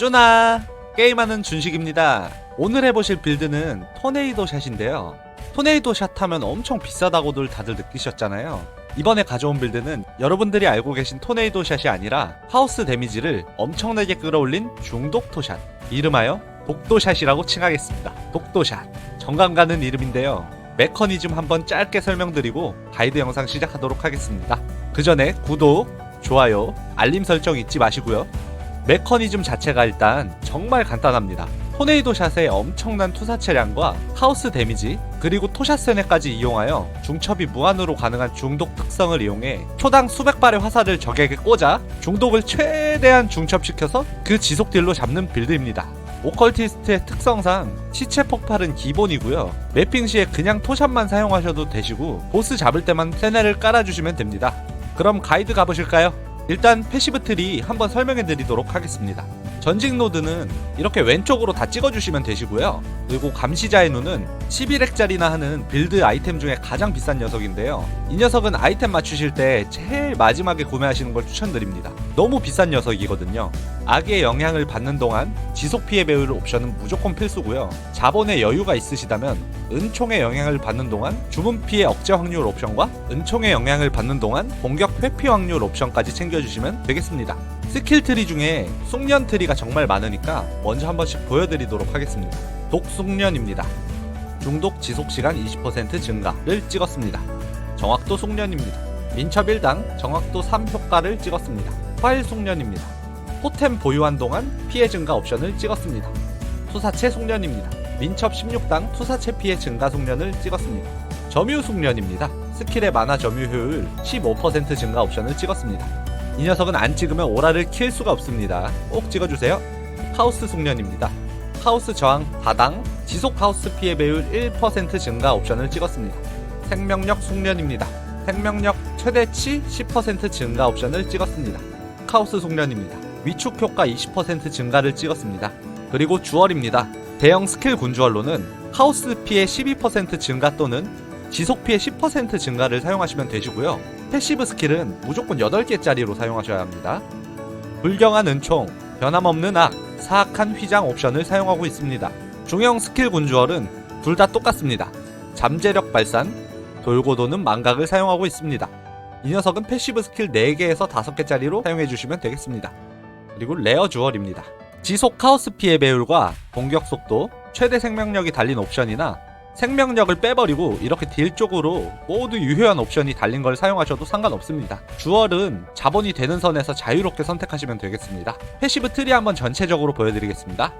쭈나 게임하는 준식입니다. 오늘 해보실 빌드는 토네이도 샷인데요. 토네이도 샷 하면 엄청 비싸다고들 다들 느끼셨잖아요. 이번에 가져온 빌드는 여러분들이 알고 계신 토네이도 샷이 아니라 하우스 데미지를 엄청나게 끌어올린 중독 토 샷. 이름하여 독도샷이라고 칭하겠습니다. 독도샷. 정감 가는 이름인데요. 메커니즘 한번 짧게 설명드리고 가이드 영상 시작하도록 하겠습니다. 그 전에 구독, 좋아요, 알림 설정 잊지 마시고요. 메커니즘 자체가 일단 정말 간단합니다. 토네이도 샷의 엄청난 투사 체량과 하우스 데미지 그리고 토샷 세뇌까지 이용하여 중첩이 무한으로 가능한 중독 특성을 이용해 초당 수백 발의 화살을 적에게 꽂아 중독을 최대한 중첩시켜서 그 지속 딜로 잡는 빌드입니다. 오컬티스트의 특성상 시체 폭발은 기본이고요. 매핑 시에 그냥 토샷만 사용하셔도 되시고 보스 잡을 때만 세뇌를 깔아주시면 됩니다. 그럼 가이드 가보실까요? 일단 패시브 트리 한번 설명해 드리도록 하겠습니다. 전직 노드는 이렇게 왼쪽으로 다 찍어주시면 되시고요. 그리고 감시자의 눈은 11액짜리나 하는 빌드 아이템 중에 가장 비싼 녀석인데요. 이 녀석은 아이템 맞추실 때 제일 마지막에 구매하시는 걸 추천드립니다. 너무 비싼 녀석이거든요. 악의 영향을 받는 동안 지속 피해 배울 옵션은 무조건 필수고요. 자본에 여유가 있으시다면 은총의 영향을 받는 동안 주문 피해 억제 확률 옵션과 은총의 영향을 받는 동안 공격 회피 확률 옵션까지 챙겨주시면 되겠습니다. 스킬 트리 중에 숙련 트리가 정말 많으니까 먼저 한 번씩 보여드리도록 하겠습니다. 독숙련입니다. 중독 지속 시간 20% 증가를 찍었습니다. 정확도 숙련입니다. 민첩 1당 정확도 3 효과를 찍었습니다. 화일 숙련입니다. 토템 보유한 동안 피해 증가 옵션을 찍었습니다. 투사체 숙련입니다. 민첩 16당 투사체 피해 증가 숙련을 찍었습니다. 점유 숙련입니다. 스킬의 만화 점유 효율 15% 증가 옵션을 찍었습니다. 이 녀석은 안 찍으면 오라를 킬 수가 없습니다. 꼭 찍어주세요. 하우스 숙련입니다. 하우스 저항 다당 지속 하우스 피해 배율 1% 증가 옵션을 찍었습니다. 생명력 숙련입니다. 생명력 최대치 10% 증가 옵션을 찍었습니다. 카우스 숙련입니다. 위축 효과 20% 증가를 찍었습니다. 그리고 주얼입니다. 대형 스킬 군주얼로는 하우스 피해 12% 증가 또는 지속 피해 10% 증가를 사용하시면 되시고요. 패시브 스킬은 무조건 8개짜리로 사용하셔야 합니다. 불경한 은총, 변함없는 악, 사악한 휘장 옵션을 사용하고 있습니다. 중형 스킬 군주얼은 둘 다 똑같습니다. 잠재력 발산, 돌고 도는 망각을 사용하고 있습니다. 이 녀석은 패시브 스킬 4개에서 5개짜리로 사용해주시면 되겠습니다. 그리고 레어 주얼입니다. 지속 카오스 피해 배율과 공격 속도, 최대 생명력이 달린 옵션이나 생명력을 빼버리고 이렇게 딜 쪽으로 모두 유효한 옵션이 달린 걸 사용하셔도 상관없습니다. 주얼은 자본이 되는 선에서 자유롭게 선택하시면 되겠습니다. 패시브 트리 한번 전체적으로 보여드리겠습니다.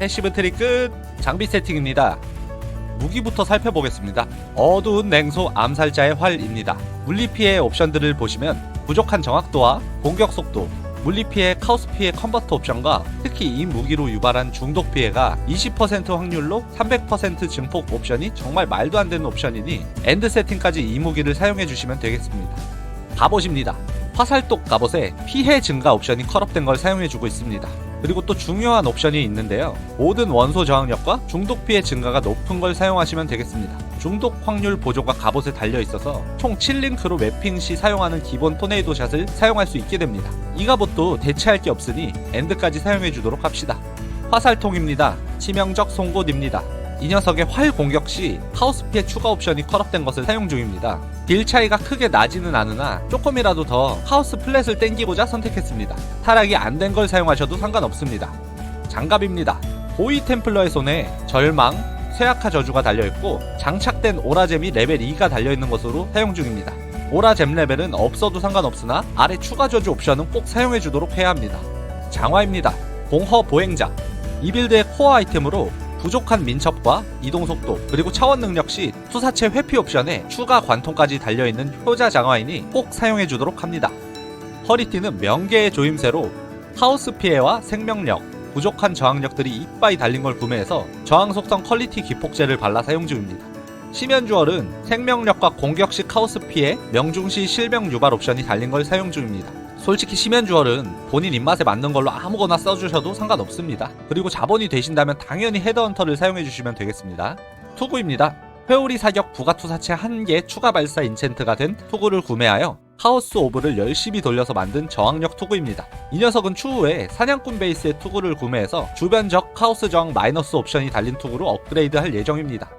패시브 트리 끝 장비 세팅입니다. 무기부터 살펴보겠습니다. 어두운 냉소 암살자의 활입니다. 물리 피해 옵션들을 보시면 부족한 정확도와 공격 속도, 물리 피해 카오스 피해 컨버터 옵션과 특히 이 무기로 유발한 중독 피해가 20% 확률로 300% 증폭 옵션이 정말 말도 안 되는 옵션이니 엔드 세팅까지 이 무기를 사용해 주시면 되겠습니다. 갑옷입니다. 화살독 갑옷에 피해 증가 옵션이 컬업된 걸 사용해 주고 있습니다. 그리고 또 중요한 옵션이 있는데요. 모든 원소 저항력과 중독 피해 증가가 높은 걸 사용하시면 되겠습니다. 중독 확률 보조가 갑옷에 달려 있어서 총 7링크로 맵핑 시 사용하는 기본 토네이도 샷을 사용할 수 있게 됩니다. 이 갑옷도 대체할 게 없으니 엔드까지 사용해 주도록 합시다. 화살통입니다. 치명적 송곳입니다. 이 녀석의 활 공격 시 피해 추가 옵션이 컬업된 것을 사용 중입니다. 딜 차이가 크게 나지는 않으나 조금이라도 더 하우스 플랫을 땡기고자 선택했습니다. 타락이 안 된 걸 사용하셔도 상관없습니다. 장갑입니다. 보이 템플러의 손에 절망, 쇠약화 저주가 달려있고 장착된 오라잼이 레벨 2가 달려있는 것으로 사용 중입니다. 오라잼 레벨은 없어도 상관없으나 아래 추가 저주 옵션은 꼭 사용해주도록 해야 합니다. 장화입니다. 공허 보행자. 이 빌드의 코어 아이템으로 부족한 민첩과 이동 속도 그리고 차원 능력 시 투사체 회피 옵션에 추가 관통까지 달려있는 효자 장화인이 꼭 사용해주도록 합니다. 허리띠는 명계의 조임새로 하우스 피해와 생명력, 부족한 저항력들이 이빠이 달린 걸 구매해서 저항 속성 퀄리티 기폭제를 발라 사용 중입니다. 심연 주얼은 생명력과 공격식 카오스 피해, 명중시 실명 유발 옵션이 달린 걸 사용 중입니다. 솔직히 심연주얼은 본인 입맛에 맞는 걸로 아무거나 써주셔도 상관없습니다. 그리고 자본이 되신다면 당연히 헤드헌터를 사용해주시면 되겠습니다. 투구입니다. 회오리 사격 부가 투사체 1개 추가 발사 인챈트가 된 투구를 구매하여 하우스 오브를 열심히 돌려서 만든 저항력 투구입니다. 이 녀석은 추후에 사냥꾼 베이스의 투구를 구매해서 주변 적 하우스 저항 마이너스 옵션이 달린 투구로 업그레이드할 예정입니다.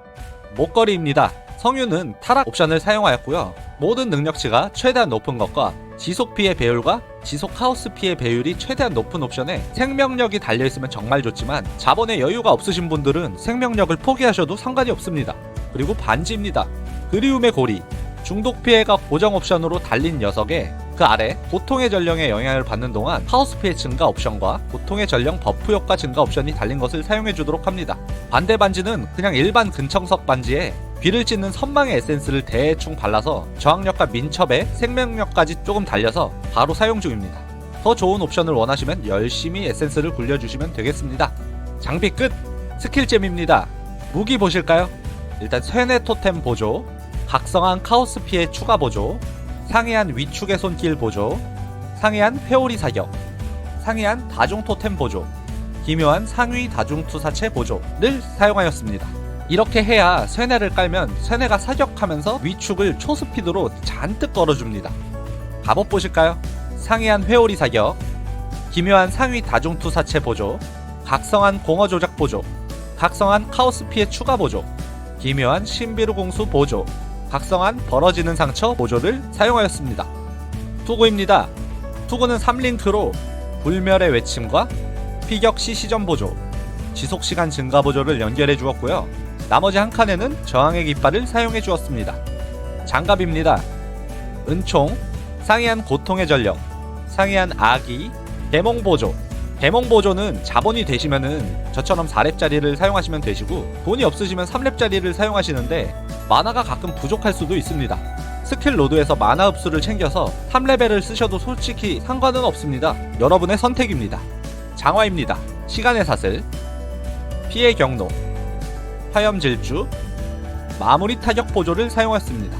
목걸이입니다. 성유는 타락 옵션을 사용하였고요. 모든 능력치가 최대한 높은 것과 지속 피해 배율과 지속 하우스 피해 배율이 최대한 높은 옵션에 생명력이 달려있으면 정말 좋지만 자본에 여유가 없으신 분들은 생명력을 포기하셔도 상관이 없습니다. 그리고 반지입니다. 그리움의 고리. 중독 피해가 고정 옵션으로 달린 녀석에 그 아래 고통의 전령의 영향을 받는 동안 하우스 피해 증가 옵션과 고통의 전령 버프 효과 증가 옵션이 달린 것을 사용해 주도록 합니다. 반대 반지는 그냥 일반 근청석 반지에 귀를 찢는 선망의 에센스를 대충 발라서 저항력과 민첩에 생명력까지 조금 달려서 바로 사용 중입니다. 더 좋은 옵션을 원하시면 열심히 에센스를 굴려주시면 되겠습니다. 장비 끝! 스킬잼입니다. 무기 보실까요? 일단 쇠뇌 토템 보조, 각성한 카오스 피해 추가 보조, 상이한 위축의 손길 보조, 상이한 회오리 사격, 상이한 다중 토템 보조, 기묘한 상위 다중 투사체 보조를 사용하였습니다. 이렇게 해야 쇠뇌를 깔면 쇠뇌가 사격하면서 위축을 초스피드로 잔뜩 걸어줍니다. 갑옷 보실까요? 상이한 회오리 사격, 기묘한 상위 다중 투 사체 보조, 각성한 공허 조작 보조, 각성한 카오스 피해 추가 보조, 기묘한 신비루 공수 보조, 각성한 벌어지는 상처 보조를 사용하였습니다. 투구입니다. 투구는 3링크로 불멸의 외침과 피격 시 시전 보조, 지속 시간 증가 보조를 연결해 주었고요. 나머지 한 칸에는 저항의 깃발을 사용해 주었습니다. 장갑입니다. 은총, 상이한 고통의 전력, 상이한 아기, 대몽 보조. 대몽 보조는 자본이 되시면은 저처럼 4렙짜리를 사용하시면 되시고 돈이 없으시면 3렙짜리를 사용하시는데 만화가 가끔 부족할 수도 있습니다. 스킬 로드에서 만화 흡수를 챙겨서 3레벨을 쓰셔도 솔직히 상관은 없습니다. 여러분의 선택입니다. 장화입니다. 시간의 사슬, 피해 경로, 화염 질주, 마무리 타격 보조를 사용했습니다.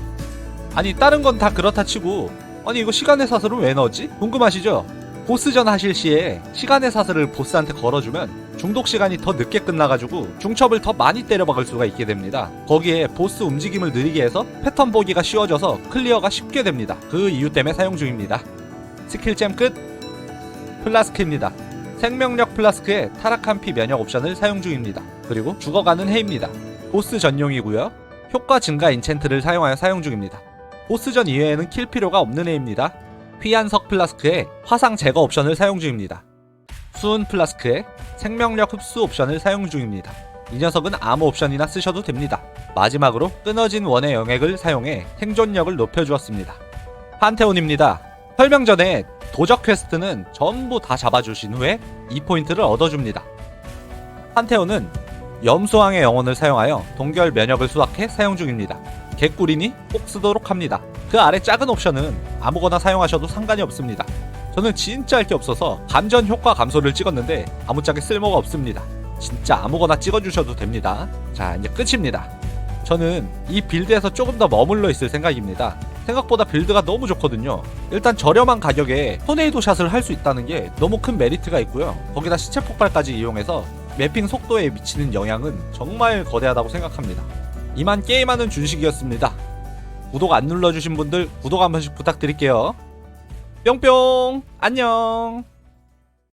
아니 다른 건 다 그렇다 치고 아니 이거 시간의 사슬은 왜 넣었지? 궁금하시죠? 보스전 하실 시에 시간의 사슬을 보스한테 걸어주면 중독 시간이 더 늦게 끝나가지고 중첩을 더 많이 때려박을 수가 있게 됩니다. 거기에 보스 움직임을 느리게 해서 패턴 보기가 쉬워져서 클리어가 쉽게 됩니다. 그 이유 때문에 사용 중입니다. 스킬잼 끝! 플라스크입니다. 생명력 플라스크에 타락한 피 면역 옵션을 사용 중입니다. 그리고 죽어가는 해입니다. 보스 전용이고요. 효과 증가 인챈트를 사용하여 사용 중입니다. 보스전 이외에는 킬 필요가 없는 애입니다. 피한석 플라스크에 화상 제거 옵션을 사용 중입니다. 수은 플라스크에 생명력 흡수 옵션을 사용 중입니다. 이 녀석은 아무 옵션이나 쓰셔도 됩니다. 마지막으로 끊어진 원의 영액을 사용해 생존력을 높여주었습니다. 판테온입니다. 설명 전에 도적 퀘스트는 전부 다 잡아주신 후에 2포인트를 얻어줍니다. 판테온은 염소왕의 영혼을 사용하여 동결 면역을 수확해 사용 중입니다. 개꿀이니 꼭 쓰도록 합니다. 그 아래 작은 옵션은 아무거나 사용하셔도 상관이 없습니다. 저는 진짜 할 게 없어서 감전 효과 감소를 찍었는데 아무짝에 쓸모가 없습니다. 진짜 아무거나 찍어주셔도 됩니다. 자, 이제 끝입니다. 저는 이 빌드에서 조금 더 머물러 있을 생각입니다. 생각보다 빌드가 너무 좋거든요. 일단 저렴한 가격에 토네이도 샷을 할 수 있다는 게 너무 큰 메리트가 있고요. 거기다 시체 폭발까지 이용해서 매핑 속도에 미치는 영향은 정말 거대하다고 생각합니다. 이만 게임하는 준식이었습니다. 구독 안 눌러주신 분들 구독 한 번씩 부탁드릴게요. 뿅뿅! 안녕!